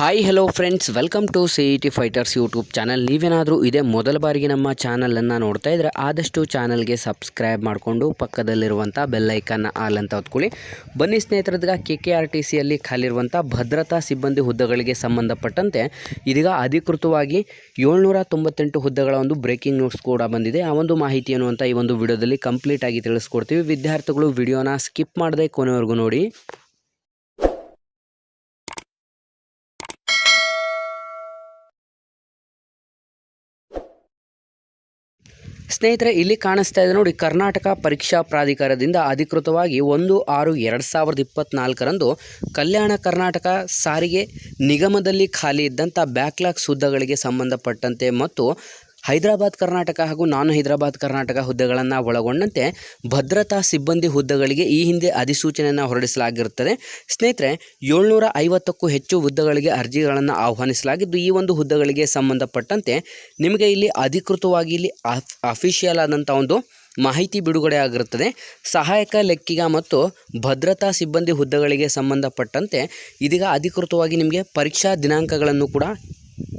Hi hello friends welcome to C E T fighters YouTube channel ನೀವೇನಾದರೂ ಇದೇ ಮೊದಲ ಬಾರಿಗೆ ನಮ್ಮ ಚಾನಲನ್ನು ನೋಡ್ತಾ ಇದ್ದರೆ ಆದಷ್ಟು ಚಾನಲ್ಗೆ ಸಬ್ಸ್ಕ್ರೈಬ್ ಮಾಡಿಕೊಂಡು ಪಕ್ಕದಲ್ಲಿರುವಂಥ ಬೆಲ್ಲೈಕನ್ನ ಆಲ್ ಅಂತ ಹೊತ್ಕೊಳ್ಳಿ. ಬನ್ನಿ ಸ್ನೇಹಿತರದ್ಗ ಕೆ ಕೆ ಆರ್ ಟಿ ಸಿಯಲ್ಲಿ ಖಾಲಿರುವಂಥ ಭದ್ರತಾ ಸಿಬ್ಬಂದಿ ಹುದ್ದೆಗಳಿಗೆ ಸಂಬಂಧಪಟ್ಟಂತೆ ಇದೀಗ ಅಧಿಕೃತವಾಗಿ ಏಳ್ನೂರ ತೊಂಬತ್ತೆಂಟು ಹುದ್ದೆಗಳ ಒಂದು ಬ್ರೇಕಿಂಗ್ ನ್ಯೂಸ್ ಕೂಡ ಬಂದಿದೆ. ಆ ಒಂದು ಮಾಹಿತಿಯನ್ನು ಅಂತ ಈ ಒಂದು ವಿಡಿಯೋದಲ್ಲಿ ಕಂಪ್ಲೀಟಾಗಿ ತಿಳಿಸ್ಕೊಡ್ತೀವಿ. ವಿದ್ಯಾರ್ಥಿಗಳು ವಿಡಿಯೋನ ಸ್ಕಿಪ್ ಮಾಡದೆ ಕೊನೆವರೆಗೂ ನೋಡಿ. ಸ್ನೇಹಿತರೆ, ಇಲ್ಲಿ ಕಾಣಿಸ್ತಾ ಇದೆ ನೋಡಿ, ಕರ್ನಾಟಕ ಪರೀಕ್ಷಾ ಪ್ರಾಧಿಕಾರದಿಂದ ಅಧಿಕೃತವಾಗಿ ಒಂದು ಆರು ಎರಡು ಸಾವಿರದ ಇಪ್ಪತ್ತ್ನಾಲ್ಕರಂದು ಕಲ್ಯಾಣ ಕರ್ನಾಟಕ ಸಾರಿಗೆ ನಿಗಮದಲ್ಲಿ ಖಾಲಿ ಇದ್ದಂಥ ಬ್ಯಾಕ್ಲಾಗ್ಸ್ ಹುದ್ದೆಗಳಿಗೆ ಸಂಬಂಧಪಟ್ಟಂತೆ ಮತ್ತು ಹೈದರಾಬಾದ್ ಕರ್ನಾಟಕ ಹಾಗೂ ನಾನ್ ಹೈದರಾಬಾದ್ ಕರ್ನಾಟಕ ಹುದ್ದೆಗಳನ್ನು ಒಳಗೊಂಡಂತೆ ಭದ್ರತಾ ಸಿಬ್ಬಂದಿ ಹುದ್ದೆಗಳಿಗೆ ಈ ಹಿಂದೆ ಅಧಿಸೂಚನೆಯನ್ನು ಹೊರಡಿಸಲಾಗಿರುತ್ತದೆ. ಸ್ನೇಹಿತರೆ, ಏಳ್ನೂರ ಐವತ್ತಕ್ಕೂ ಹೆಚ್ಚು ಹುದ್ದೆಗಳಿಗೆ ಅರ್ಜಿಗಳನ್ನು ಆಹ್ವಾನಿಸಲಾಗಿದ್ದು, ಈ ಒಂದು ಹುದ್ದೆಗಳಿಗೆ ಸಂಬಂಧಪಟ್ಟಂತೆ ನಿಮಗೆ ಇಲ್ಲಿ ಅಧಿಕೃತವಾಗಿ ಇಲ್ಲಿ ಅಫ್, ಅಫಿಷಿಯಲ್ ಆದಂಥ ಒಂದು ಮಾಹಿತಿ ಬಿಡುಗಡೆ ಆಗಿರುತ್ತದೆ. ಸಹಾಯಕ ಲೆಕ್ಕಿಗ ಮತ್ತು ಭದ್ರತಾ ಸಿಬ್ಬಂದಿ ಹುದ್ದೆಗಳಿಗೆ ಸಂಬಂಧಪಟ್ಟಂತೆ ಇದೀಗ ಅಧಿಕೃತವಾಗಿ ನಿಮಗೆ ಪರೀಕ್ಷಾ ದಿನಾಂಕಗಳನ್ನು ಕೂಡ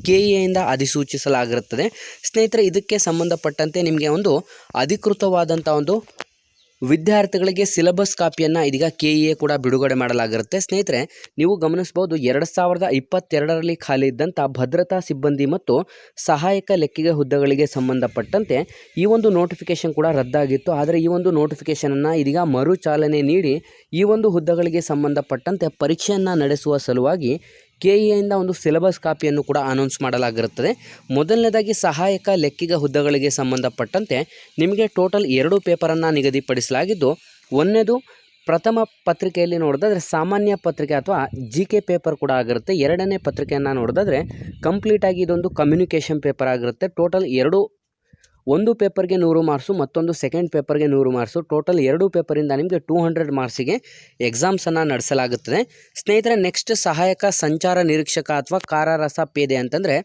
ಕೆ ಎಯಿಂದ ಅಧಿಸೂಚಿಸಲಾಗಿರುತ್ತದೆ. ಸ್ನೇಹಿತರೆ, ಇದಕ್ಕೆ ಸಂಬಂಧಪಟ್ಟಂತೆ ನಿಮಗೆ ಒಂದು ಅಧಿಕೃತವಾದಂಥ ಒಂದು ವಿದ್ಯಾರ್ಥಿಗಳಿಗೆ ಸಿಲೆಬಸ್ ಕಾಪಿಯನ್ನು ಇದೀಗ ಕೆ ಇ ಎ ಕೂಡ ಬಿಡುಗಡೆ ಮಾಡಲಾಗಿರುತ್ತೆ. ಸ್ನೇಹಿತರೆ, ನೀವು ಗಮನಿಸ್ಬೋದು ಎರಡು ಸಾವಿರದ ಇಪ್ಪತ್ತೆರಡರಲ್ಲಿ ಖಾಲಿ ಇದ್ದಂಥ ಭದ್ರತಾ ಸಿಬ್ಬಂದಿ ಮತ್ತು ಸಹಾಯಕ ಲೆಕ್ಕಿಗೆ ಹುದ್ದೆಗಳಿಗೆ ಸಂಬಂಧಪಟ್ಟಂತೆ ಈ ಒಂದು ನೋಟಿಫಿಕೇಶನ್ ಕೂಡ ರದ್ದಾಗಿತ್ತು. ಆದರೆ, ಈ ಒಂದು ನೋಟಿಫಿಕೇಶನನ್ನು ಇದೀಗ ಮರುಚಾಲನೆ ನೀಡಿ ಈ ಒಂದು ಹುದ್ದೆಗಳಿಗೆ ಸಂಬಂಧಪಟ್ಟಂತೆ ಪರೀಕ್ಷೆಯನ್ನು ನಡೆಸುವ ಸಲುವಾಗಿ ಕೆ ಎಯಿಂದ ಒಂದು ಸಿಲೆಬಸ್ ಕಾಪಿಯನ್ನು ಕೂಡ ಅನೌನ್ಸ್ ಮಾಡಲಾಗಿರುತ್ತದೆ. ಮೊದಲನೇದಾಗಿ ಸಹಾಯಕ ಲೆಕ್ಕಿಗ ಹುದ್ದೆಗಳಿಗೆ ಸಂಬಂಧಪಟ್ಟಂತೆ ನಿಮಗೆ ಟೋಟಲ್ ಎರಡು ಪೇಪರನ್ನು ನಿಗದಿಪಡಿಸಲಾಗಿದ್ದು, ಒಂದನೇದು ಪ್ರಥಮ ಪತ್ರಿಕೆಯಲ್ಲಿ ನೋಡೋದಾದರೆ ಸಾಮಾನ್ಯ ಪತ್ರಿಕೆ ಅಥವಾ ಜಿ ಕೆ ಪೇಪರ್ ಕೂಡ ಆಗಿರುತ್ತೆ. ಎರಡನೇ ಪತ್ರಿಕೆಯನ್ನು ನೋಡೋದಾದರೆ ಕಂಪ್ಲೀಟಾಗಿ ಇದೊಂದು ಕಮ್ಯುನಿಕೇಷನ್ ಪೇಪರ್ ಆಗಿರುತ್ತೆ. ಟೋಟಲ್ ಎರಡು ಒಂದು ಪೇಪರ್ಗೆ ನೂರು ಮಾರ್ಕ್ಸು, ಮತ್ತೊಂದು ಸೆಕೆಂಡ್ ಪೇಪರ್ಗೆ ನೂರು ಮಾರ್ಕ್ಸು, ಟೋಟಲ್ ಎರಡು ಪೇಪರಿಂದ ನಿಮಗೆ ಟೂ ಹಂಡ್ರೆಡ್ ಮಾರ್ಕ್ಸಿಗೆ ಎಕ್ಸಾಮ್ಸನ್ನು ನಡೆಸಲಾಗುತ್ತದೆ. ಸ್ನೇಹಿತರೆ, ನೆಕ್ಸ್ಟ್ ಸಹಾಯಕ ಸಂಚಾರ ನಿರೀಕ್ಷಕ ಅಥವಾ ಕಾರಾರಸ ಪೇದೆ ಅಂತಂದರೆ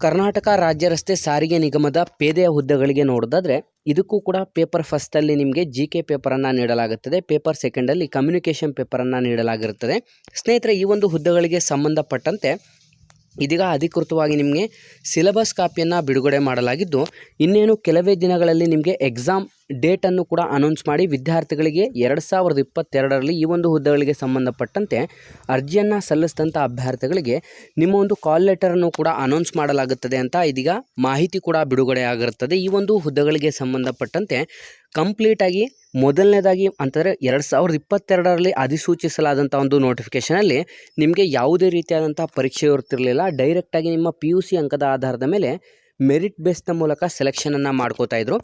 ಕರ್ನಾಟಕ ರಾಜ್ಯ ರಸ್ತೆ ಸಾರಿಗೆ ನಿಗಮದ ಪೇದೆಯ ಹುದ್ದೆಗಳಿಗೆ ನೋಡೋದಾದರೆ ಇದಕ್ಕೂ ಕೂಡ ಪೇಪರ್ ಫಸ್ಟಲ್ಲಿ ನಿಮಗೆ ಜಿ ಕೆ ಪೇಪರನ್ನು ನೀಡಲಾಗುತ್ತದೆ. ಪೇಪರ್ ಸೆಕೆಂಡಲ್ಲಿ ಕಮ್ಯುನಿಕೇಷನ್ ಪೇಪರನ್ನು ನೀಡಲಾಗಿರುತ್ತದೆ. ಸ್ನೇಹಿತರೆ, ಈ ಒಂದು ಹುದ್ದೆಗಳಿಗೆ ಸಂಬಂಧಪಟ್ಟಂತೆ ಇದೀಗ ಅಧಿಕೃತವಾಗಿ ನಿಮಗೆ ಸಿಲೆಬಸ್ ಕಾಪಿಯನ್ನು ಬಿಡುಗಡೆ ಮಾಡಲಾಗಿದ್ದು, ಇನ್ನೇನು ಕೆಲವೇ ದಿನಗಳಲ್ಲಿ ನಿಮಗೆ ಎಕ್ಸಾಮ್ ಡೇಟನ್ನು ಕೂಡ ಅನೌನ್ಸ್ ಮಾಡಿ ವಿದ್ಯಾರ್ಥಿಗಳಿಗೆ ಎರಡು ಸಾವಿರದ ಇಪ್ಪತ್ತೆರಡರಲ್ಲಿ ಈ ಒಂದು ಹುದ್ದೆಗಳಿಗೆ ಸಂಬಂಧಪಟ್ಟಂತೆ ಅರ್ಜಿಯನ್ನು ಸಲ್ಲಿಸಿದಂಥ ಅಭ್ಯರ್ಥಿಗಳಿಗೆ ನಿಮ್ಮ ಒಂದು ಕಾಲ್ ಲೆಟರನ್ನು ಕೂಡ ಅನೌನ್ಸ್ ಮಾಡಲಾಗುತ್ತದೆ ಅಂತ ಇದೀಗ ಮಾಹಿತಿ ಕೂಡ ಬಿಡುಗಡೆ ಆಗಿರುತ್ತದೆ ಈ ಒಂದು ಹುದ್ದೆಗಳಿಗೆ ಸಂಬಂಧಪಟ್ಟಂತೆ ಕಂಪ್ಲೀಟಾಗಿ ಮೊದಲನೇದಾಗಿ ಅಂತಂದರೆ ಎರಡು ಸಾವಿರದ ಇಪ್ಪತ್ತೆರಡರಲ್ಲಿ ಅಧಿಸೂಚಿಸಲಾದಂಥ ಒಂದು ನೋಟಿಫಿಕೇಷನಲ್ಲಿ ನಿಮಗೆ ಯಾವುದೇ ರೀತಿಯಾದಂಥ ಪರೀಕ್ಷೆ ಇರ್ತಿರಲಿಲ್ಲ ಡೈರೆಕ್ಟಾಗಿ ನಿಮ್ಮ ಪಿ ಯು ಸಿ ಅಂಕದ ಆಧಾರದ ಮೇಲೆ ಮೆರಿಟ್ ಬೇಸ್ನ ಮೂಲಕ ಸೆಲೆಕ್ಷನನ್ನು ಮಾಡ್ಕೋತಾ ಇದ್ರು.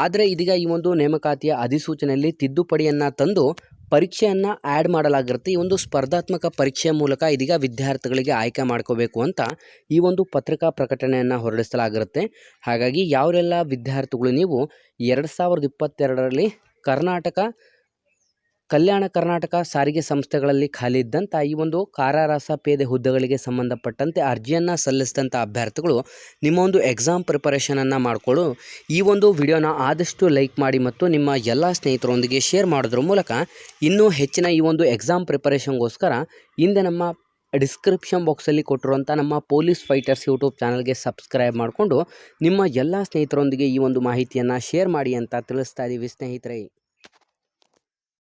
ಆದರೆ ಇದೀಗ ಈ ಒಂದು ನೇಮಕಾತಿಯ ಅಧಿಸೂಚನೆಯಲ್ಲಿ ತಿದ್ದುಪಡಿಯನ್ನು ತಂದು ಪರೀಕ್ಷೆಯನ್ನು ಆ್ಯಡ್ ಮಾಡಲಾಗಿರುತ್ತೆ. ಈ ಒಂದು ಸ್ಪರ್ಧಾತ್ಮಕ ಪರೀಕ್ಷೆಯ ಮೂಲಕ ಇದೀಗ ವಿದ್ಯಾರ್ಥಿಗಳಿಗೆ ಆಯ್ಕೆ ಮಾಡ್ಕೋಬೇಕು ಅಂತ ಈ ಒಂದು ಪತ್ರಿಕಾ ಪ್ರಕಟಣೆಯನ್ನು ಹೊರಡಿಸಲಾಗಿರುತ್ತೆ. ಹಾಗಾಗಿ ಯಾವರೆಲ್ಲ ವಿದ್ಯಾರ್ಥಿಗಳು ನೀವು ಎರಡು ಸಾವಿರದ ಇಪ್ಪತ್ತೆರಡರಲ್ಲಿ ಕರ್ನಾಟಕ, ಕಲ್ಯಾಣ ಕರ್ನಾಟಕ ಸಾರಿಗೆ ಸಂಸ್ಥೆಗಳಲ್ಲಿ ಖಾಲಿ ಇದ್ದಂಥ ಈ ಒಂದು ಕಾರಾರಾಸ ಪೇದೆ ಹುದ್ದೆಗಳಿಗೆ ಸಂಬಂಧಪಟ್ಟಂತೆ ಅರ್ಜಿಯನ್ನು ಸಲ್ಲಿಸಿದಂಥ ಅಭ್ಯರ್ಥಿಗಳು ನಿಮ್ಮ ಒಂದು ಎಕ್ಸಾಮ್ ಪ್ರಿಪರೇಷನನ್ನು ಮಾಡಿಕೊಳ್ಳು. ಈ ಒಂದು ವಿಡಿಯೋನ ಆದಷ್ಟು ಲೈಕ್ ಮಾಡಿ ಮತ್ತು ನಿಮ್ಮ ಎಲ್ಲ ಸ್ನೇಹಿತರೊಂದಿಗೆ ಶೇರ್ ಮಾಡೋದ್ರ ಮೂಲಕ ಇನ್ನೂ ಹೆಚ್ಚಿನ ಈ ಒಂದು ಎಕ್ಸಾಮ್ ಪ್ರಿಪರೇಷನ್ಗೋಸ್ಕರ ಹಿಂದೆ ನಮ್ಮ ಡಿಸ್ಕ್ರಿಪ್ಷನ್ ಬಾಕ್ಸಲ್ಲಿ ಕೊಟ್ಟಿರುವಂಥ ನಮ್ಮ ಪೊಲೀಸ್ ಫೈಟರ್ಸ್ ಯೂಟ್ಯೂಬ್ ಚಾನಲ್ಗೆ ಸಬ್ಸ್ಕ್ರೈಬ್ ಮಾಡಿಕೊಂಡು ನಿಮ್ಮ ಎಲ್ಲ ಸ್ನೇಹಿತರೊಂದಿಗೆ ಈ ಒಂದು ಮಾಹಿತಿಯನ್ನು ಶೇರ್ ಮಾಡಿ ಅಂತ ತಿಳಿಸ್ತಾ ಇದ್ದೀವಿ ಸ್ನೇಹಿತರೆ.